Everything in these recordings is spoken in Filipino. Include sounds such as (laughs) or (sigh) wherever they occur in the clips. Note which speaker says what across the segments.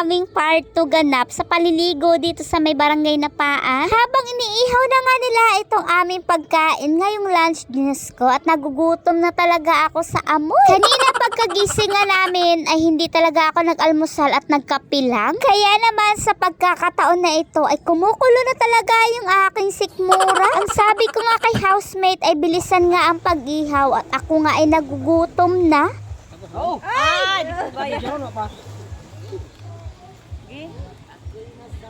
Speaker 1: aming part 2 ganap sa paliligo dito sa may barangay na paan. Habang iniihaw na nga nila itong aming pagkain ngayong lunch dinners ko at nagugutom na talaga ako sa amoy. Kanina (laughs) pagkagising nga namin ay hindi talaga ako nag-almusal at nagkape lang. Kaya naman sa pagkakataon na ito ay kumukulo na talaga yung aking sikmura. Ang sabi ko nga kay housemate ay bilisan nga ang pag-ihaw at ako nga ay nagugutom na.
Speaker 2: Oh! Ay! Di ko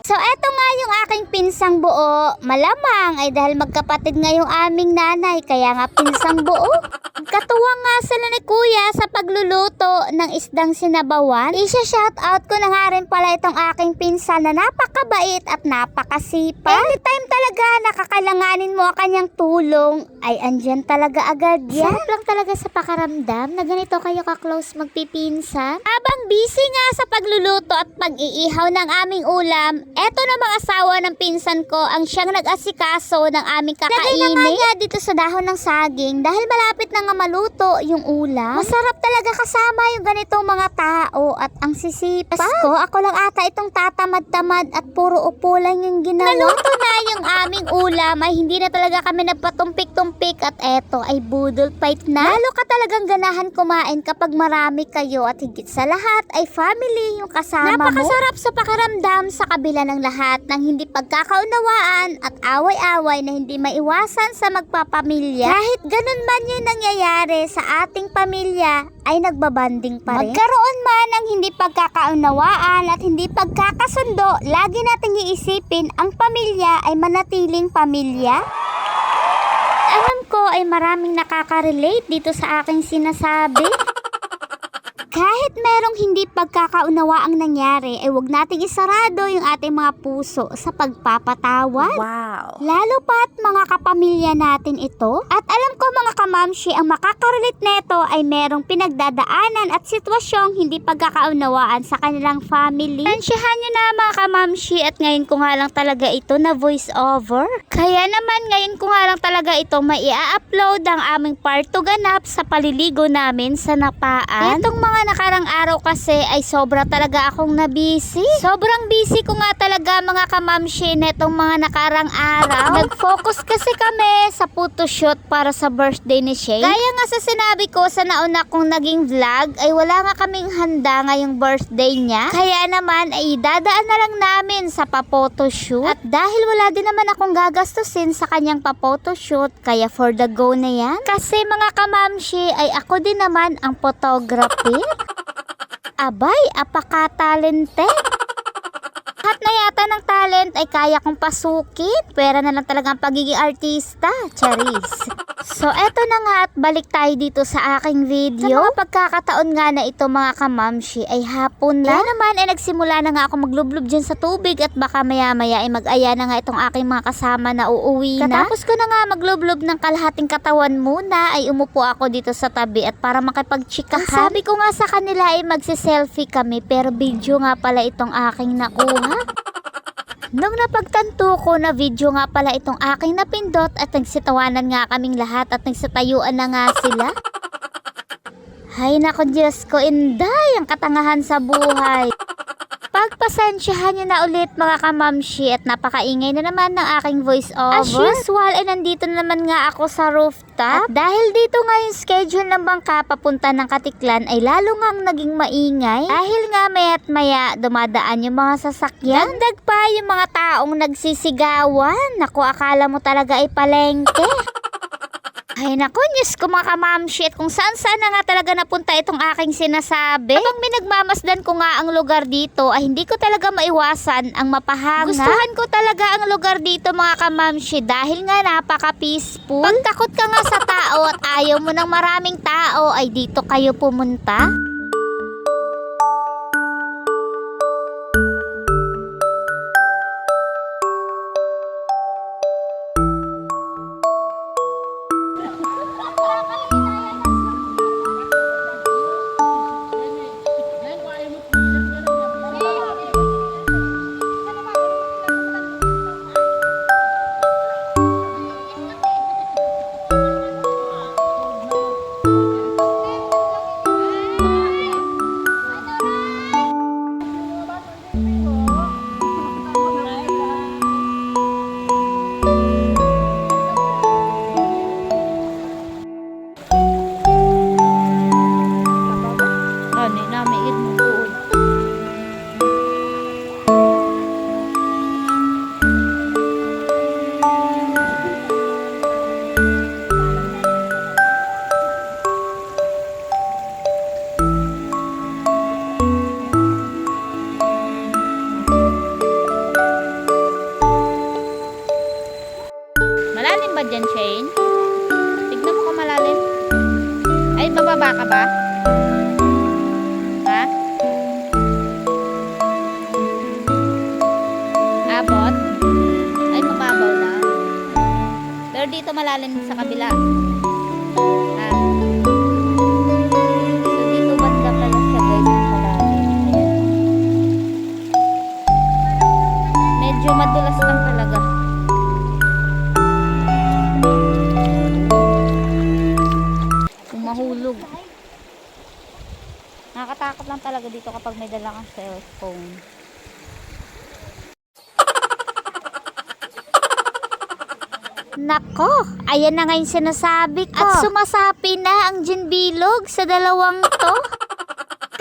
Speaker 1: So eto nga yung aking pinsang buo. Malamang ay dahil magkapatid nga yung aming nanay kaya nga pinsang buo. Katuwang nga sila ni kuya sa pagluluto ng isdang sinabawan. Isya shout out ko na nga rin pala itong aking pinsan na napakabait at napakasipa. Anytime talaga nakakalanganin mo ang kanyang tulong ay andyan talaga agad yan. Sarap lang talaga sa pakaramdam na ganito kayo ka-close magpipinsan. Habang busy nga sa pagluluto at pag-iihaw ng aming ulam, eto na mga asawa ng pinsan ko ang siyang nag-asikaso ng aming kakainin. Lagay na nga niya dito sa dahon ng saging dahil malapit na nga maluto yung ulam. Masarap talaga kasama yung ganitong mga tao at ang sisipas ko. Ako lang ata itong tatamad-tamad at puro upo lang yung ginawa. Naluto na yung aming ulam ay hindi na talaga kami nagpatumpik-tumpik at eto ay budol fight na. Lalo ka talagang ganahan kumain kapag marami kayo at higit sa lahat ay family yung kasama mo. Napakasarap sa pakiramdam sa kabila ng lahat ng hindi pagkakaunawaan at away-away na hindi maiwasan sa magpapamilya. Kahit ganun man yung nangyayari sa ating pamilya ay nagbabanding pa rin. Magkaroon man ng hindi pagkakaunawaan at hindi pagkakasundo, lagi nating iisipin ang pamilya ay manatiling pamilya. Alam ko ay maraming nakaka-relate dito sa aking sinasabi. Kahit merong hindi pagkakaunawa ang nangyari, ay huwag nating isarado yung ating mga puso sa pagpapatawad.
Speaker 2: Wow!
Speaker 1: Lalo pat mga kapamilya natin ito. At alam ko mga kamamshi, ang makakarelit neto ay merong pinagdadaanan at sitwasyong hindi pagkakaunawaan sa kanilang family. Tansyahan nyo na mga kamamshi at ngayon ko nga lang talaga ito na voice over. Kaya naman ngayon ko nga lang talaga ito mai upload ang aming part 2 ganap sa paliligo namin sa napaan. Itong mga nakarang araw kasi ay sobra talaga akong nabisi. Sobrang busy ko nga talaga mga kamamshi netong mga nakarang araw. (laughs) Nag-focus kasi kami sa photoshoot para sa birthday ni Shay. Gaya nga sa sinabi ko sa nauna kong naging vlog ay wala nga kaming handa ngayong birthday niya. Kaya naman ay dadaan na lang namin sa pa-photoshoot. At dahil wala din naman akong gagastusin sa kanyang pa-photoshoot kaya for the go na yan. Kasi mga kamamshi ay ako din naman ang photography. Abay, apaka-talented. Lahat na yata ng talent ay kaya kong pasukin. Pwera na lang talaga ang pagiging artista. Charis. So, eto na nga at balik tayo dito sa aking video. Sa mga pagkakataon nga na ito mga kamamshi ay hapon na. Kaya naman ay nagsimula na nga ako maglublob dyan sa tubig at baka maya maya ay mag-aya na nga itong aking mga kasama na uuwi na. Katapos ko na nga maglublob ng kalahating katawan muna ay umupo ako dito sa tabi at para makipagchikahan. Sabi ko nga sa kanila ay magsiselfie kami pero video nga pala itong aking nakuha. Nung napagtanto ko na video nga pala itong aking napindot at nagsitawanan nga kaming lahat at nagsitayuan na nga sila. Hay nako Diyos ko, inday ang katangahan sa buhay. Pagpasensyahan nyo na ulit mga kamamshi at napakaingay na naman ng aking voice over. As usual, ay nandito na naman nga ako sa rooftop. At dahil dito nga yung schedule ng bangka papunta ng Katiklan ay lalo ngang naging maingay. Dahil nga maya't maya dumadaan yung mga sasakyan. Dagdag pa yung mga taong nagsisigawan. Naku, akala mo talaga ay palengke. (laughs) Ay naku, Diyos ko mga kamamshi at kung saan saan na nga talaga napunta itong aking sinasabi. Habang minagmamasdan ko nga ang lugar dito ay hindi ko talaga maiwasan ang mapahanga. Gustuhan ko talaga ang lugar dito mga kamamshi dahil nga napaka-peaceful. Pag takot ka nga sa tao at ayaw mo ng maraming tao ay dito kayo pumunta. Ba? Ha? Abot? Ay, mababaw lang. Pero dito malalim sa kabila. Nakakatakot lang talaga dito kapag may dala kang cellphone. Nako, ayan na nga yung sinasabi ko. At sumasapi na ang ginbilog sa dalawang to.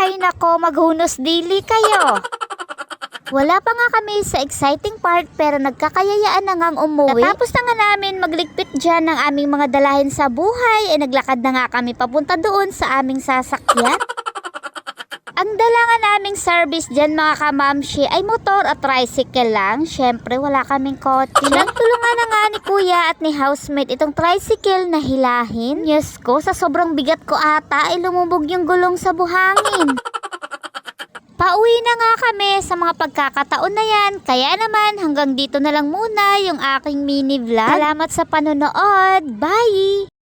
Speaker 1: Ay nako, maghunos dili kayo. Wala pa nga kami sa exciting part pero nagkakayayaan na ngang umuwi. Natapos na nga namin magligpit dyan ng aming mga dalahin sa buhay, eh naglakad na nga kami papunta doon sa aming sasakyan. Ang dala nga naming service dyan mga kamamshi ay motor at tricycle lang. Siyempre wala kaming kotse. Nagtulungan na nga ni kuya at ni housemate itong tricycle na hilahin. Yes ko, sa sobrang bigat ko ata ay lumubog yung gulong sa buhangin. Pauwi na nga kami sa mga pagkakataon na yan. Kaya naman hanggang dito na lang muna yung aking mini vlog. Salamat sa panonood. Bye!